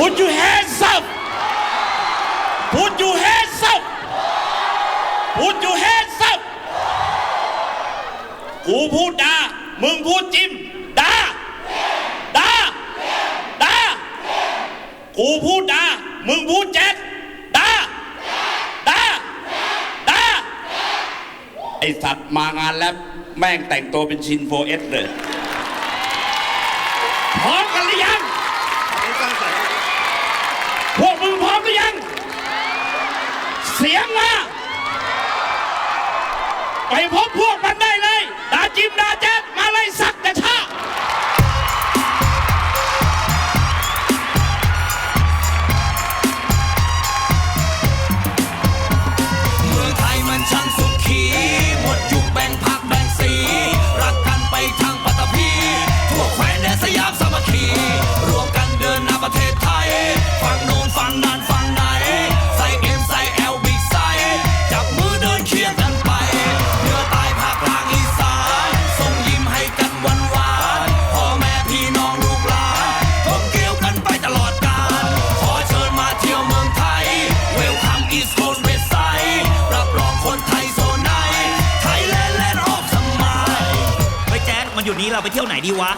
Put your hands up Put your hands up Put your hands up กูพูดดามึงพูดจิ้มดาดาดากูพูดดามึงพูดแจ๊ดดาดาดาไอสัตว์มางานแล้ว แม่งแต่งตัวเป็นชินโฟเอสเลยพร้อมกันหรือยัง พวกมึงพร้อมหรือยัง เสียงมา ไปพบพวกมันได้เลย ดาจิมดาแจ๊ดมาเลยสักแต่ชาเมืองไทยมันช่างสุขี หมดยุคแบ่งพักแบ่งสี รักกันไปทางปัตตภีทั่วแคว้นแดนสยามสามัคคีรวมกัน นอยู่นี้เราไปเที่ยวไหนดีวะ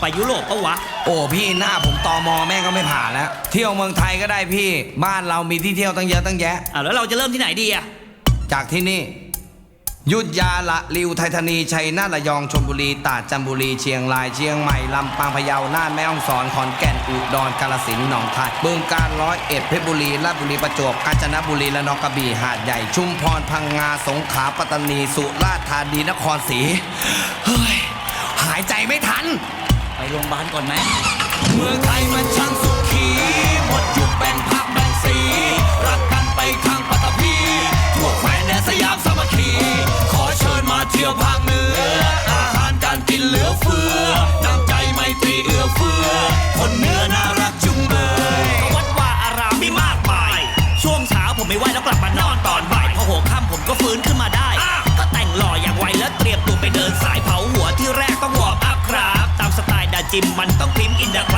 ไปยุโรปปะวะ โอ้พี่หน้าผมตอมอแม่งก็ไม่ผ่านแล้ว เที่ยวเมืองไทยก็ได้พี่ บ้านเรามีที่เที่ยวตั้งเยอะตั้งแยะ อะแล้วเราจะเริ่มที่ไหนดีอะจากที่นี่ ยุทธยาละลิวไทยธานีชัยนาทระยองชลบุรีตราดจันทบุรีเชียงรายเชียงใหม่ลำปางพะเยาน่านแม่ฮ่องสอนขอนแก่นอุดรกาฬสินธุ์หนองคายบึงกาฬร้อยเอ็ดเพชรบุรีราชบุรีประจวบกาญจนบุรีและนองกระบี่หาดใหญ่ชุมพรพังงาสงขลาปัตตานีสุราษฎร์ธานีนครศรีเฮ้ย หายใจไม่ทัน ไปโรงพยาบาลก่อนไหม เมืองไทยมันช่างสุขี หมดยุคแบ่งพักแบ่งสี รักกันไปทางปัตตภีทั่วแคว้นแดนสยามสามัคคี ขอเชิญมาเที่ยวภาคเหนือ อาหารการกินเหลือเฟือ น้ำใจไมตรีเอื้อเฟื้อคนเหนือน่ารักจุงเบยวัดว่าอารามมีมากมาย ช่วงเช้าผมไม่ไหวแล้วกลับมานอนตอนบ่ายพอหัวค่ำผมก็ฟื้นขึ้นมาได้ จิ้มมันต้องพริมอินดา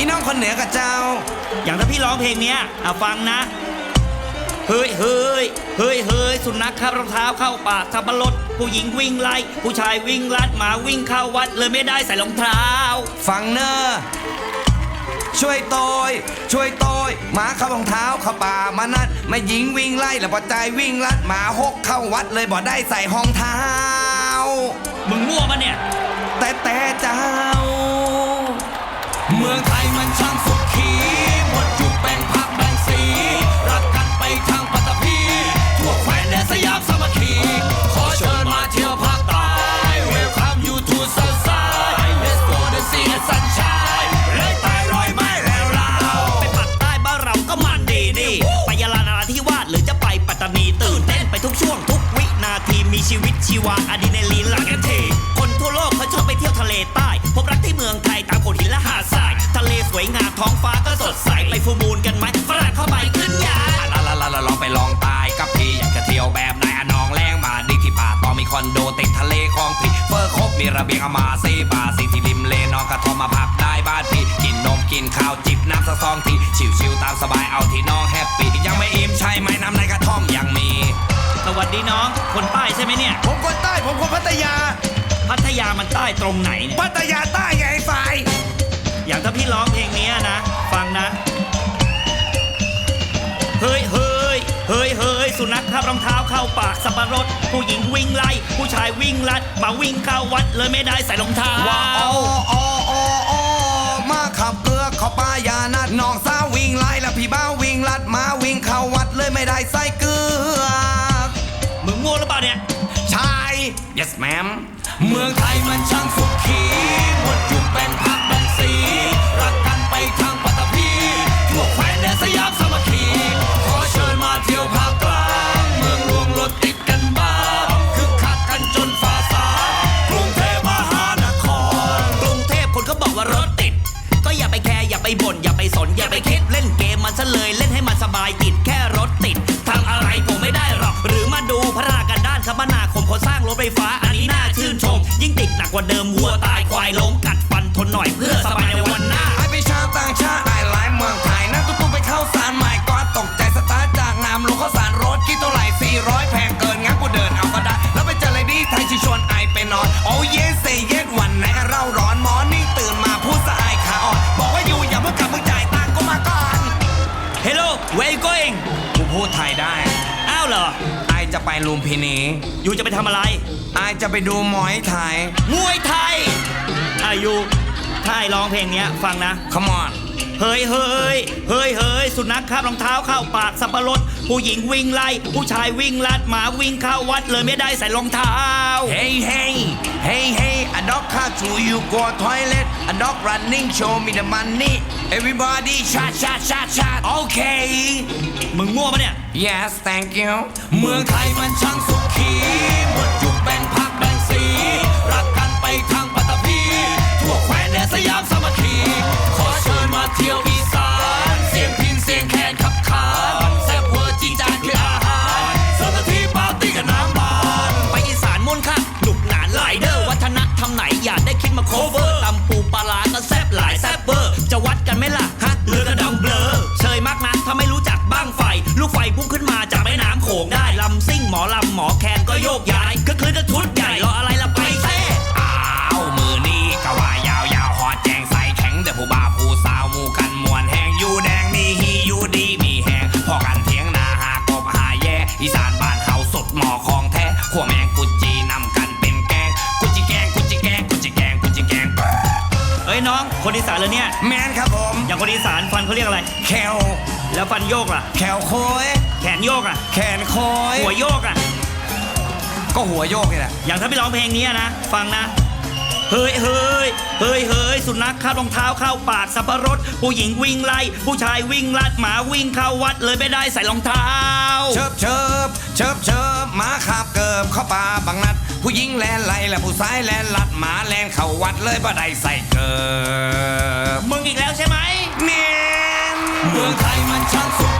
อีน้องคนเหนือกับเจ้า อย่างถ้าพี่ร้องเพลงเนี้ยเอาฟังนะ เฮ้ยเฮ้ยเฮ้ยเฮ้ยสุนัขขับรองเท้าเข้าป่าขับรถผู้หญิงวิ่งไล่ ผู้ชายวิ่งลัดหมาวิ่งเข้าวัดเลยไม่ได้ใส่รองเท้า ฟังเนอช่วยโตยช่วยโตยหมาเข้ารองเท้าเข้าป่ามานัดไม่หญิงวิ่งไล่แล้วพอใจายวิ่งลัดหมาหกเข้าวัดเลยบ่ได้ใส่รองเท้า มึงมั่วปะเนี่ย แต่แต่เจ้า ช่างสุขีหมดยุคแบ่งพักแบ่งสี รักกันไปทางปัตตภีทั่วแคว้นแดนสยามสามัคคี ขอเชิญมาเที่ยวภาคใต้ Welcome you to Southside Let's go to see the sunshine เลยใต้รอยไม้แล้วเราไปปักใต้บ้านเราก็มันดีดีไปยาลานราธิวาสหรือจะไปปัตตานีตื่นเต้นไปทุกช่วงทุก นาทีมีชีวิตชีวาอะดรีนาลีนหลังกันทีคนทั่วโลกเขาชอบไปเที่ยวทะเลใต้ พบรักที่เมืองไทยตามโขดหินและหาดทราย ทะเลสวยงามท้องฟ้าก็สดใสไปฟูลมูลกันไหมฝรั่งเข้าไปขึ้นยาน ลาลาลาลาลองไปลองตายกับพี่อยากจะเที่ยวแบบไหนอะน้องแรงมาดีที่ป่าตองมีคอนโดติดทะเลคลองพี่เฟอร์ครบมีระเบียงอามาซีบาซีที่ริมเลนอนกระทอมมาพักได้บ้านพี่กินนมกินข้าวจิบน้ำสักซองทีชิวๆตามสบายเอาที่น้องแฮปปี้ยังไม่อิ่มใช่ไหมน้ำในกระท่อมยังมี วัสดีน้อง คนใต้ใช่ไหมเนี่ย ผมคนใต้ผมคนพัทยา พัทยามันใต้ตรงไหนเนี่ยพัทยาใต้ไงไอ้ฝ่ายอย่างถ้าพี่ร้องเพลงเนี้ยนะ ฟังนะ เฮ้ยเฮ้ยเฮ้ยเฮ้ยสุนัขทับรองเท้าเข้าปากสับปะรด ผู้หญิงวิ่งไล่ ผู้ชายวิ่งลัดหมาวิ่งเข้าวัดเลยไม่ได้ใส่รองเท้าว่าอ๋ออ๋ออ๋ออ๋อมาขับเกลือเข้าป่ายานัดน้องสาววิ่งไล่แล้วพี่บ้าววิ่งลัดมาวิ่งเข้าวัดเลยไม่ได้ใส่เกลือ แมมเมืองไทยมันช่างสุขีหมดยุคเป็นพักแบ่งสีรักกันไปทางปัตตภีทั่วแควนแดนสยามสมคีขอเชิญมาเที่ยวภาคกลางเมืองหลวงรถติดกันบ้างคึกคักกันจนฟ้าสางกรุงเทพมหานคร กรุงเทพคนเขาบอกว่ารถติด ก็อย่าไปแคร์อย่าไปบ่นอย่าไปสนอย่าไปคิด เดิมวัวตายควายล้มกัดฟันทนหน่อยเพื่อสบายในวันหน้าไอเป็นชาวต่างชาติไอหลายเมืองไทยนั่งตุ๊กๆไปเข้าสารใหม่ก็ตกใจสตาร์ทจากน้ำลงเข้าสารรถคิดเท่าไหร่400แพงเกินงั้นกูเดินเอาก็ได้แล้วไปเจอเลดี้ไทยที่ชวนไอไปนอนโอ้เยสเซเยสวันไหนก็เร่าร้อนหมอนี่ตื่นมาพูดสะอายขาอ่อนบอกว่าอยู่อย่าเพิ่งกลับมึงจ่ายตังค์กูมาก่อน Hello where you going กูพูดไทยได้ อ้าวเหรอไอจะไปลุมพินีอยู่จะไปทำอะไรไอจะไปดูหมอยไทยมวยไทยอายุถ้าไอ้ร้องเพลงเนี้ยฟังนะ come on เฮ้ยเฮ้ยเฮ้ยเฮ้ยสุนัขคาบรองเท้าเข้าปากสับปะรดผู้หญิงวิ่งไล่ ผู้ชายวิ่งลัดหมาวิ่งเข้าวัดเลยไม่ได้ใส่รองเท้า Hey hey hey hey a dog car to you go toilet a dog running show me the money everybody shot shot shot shot okay มึงมั่วปะเนี่ย yes thank you เมืองไทยมันช่างสุขีหมดยุคแบ่งพักแบ่งสี รักกันไปทาง อ้ยน้องคนอีสานเลยเนี่ย แมนครับผมอย่างคนอีสานฟันเขาเรียกอะไรแควแล้วฟันโยกล่ะแควโคยแขนโยกอะ แขนโคยหัวโยกอะ ก็หัวโยกนี่แหละอย่างถ้าไปร้องเพลงนี้นะ ฟังนะ เฮ้ยเฮ้ยเฮ้ยเฮ้ยสุนัขคาบรองเท้าเข้าปากสับปะรด ผู้หญิงวิ่งไล่ผู้ชายวิ่งลัดหมาวิ่งเข้าวัดเลยไม่ได้ใส่รองเท้า เชิบเชิบเชิบเชิบหมาขาบเกิบเข้าป่าบางนัด ผู้หญิงแลนไล่และผู้ชายแลนลัดหมาแลนเข้าวัดเลยบ่ได้ใส่เกิบมึงอีกแล้วใช่ไหมเมียนเมืองไทยมันช่างสุขีหมด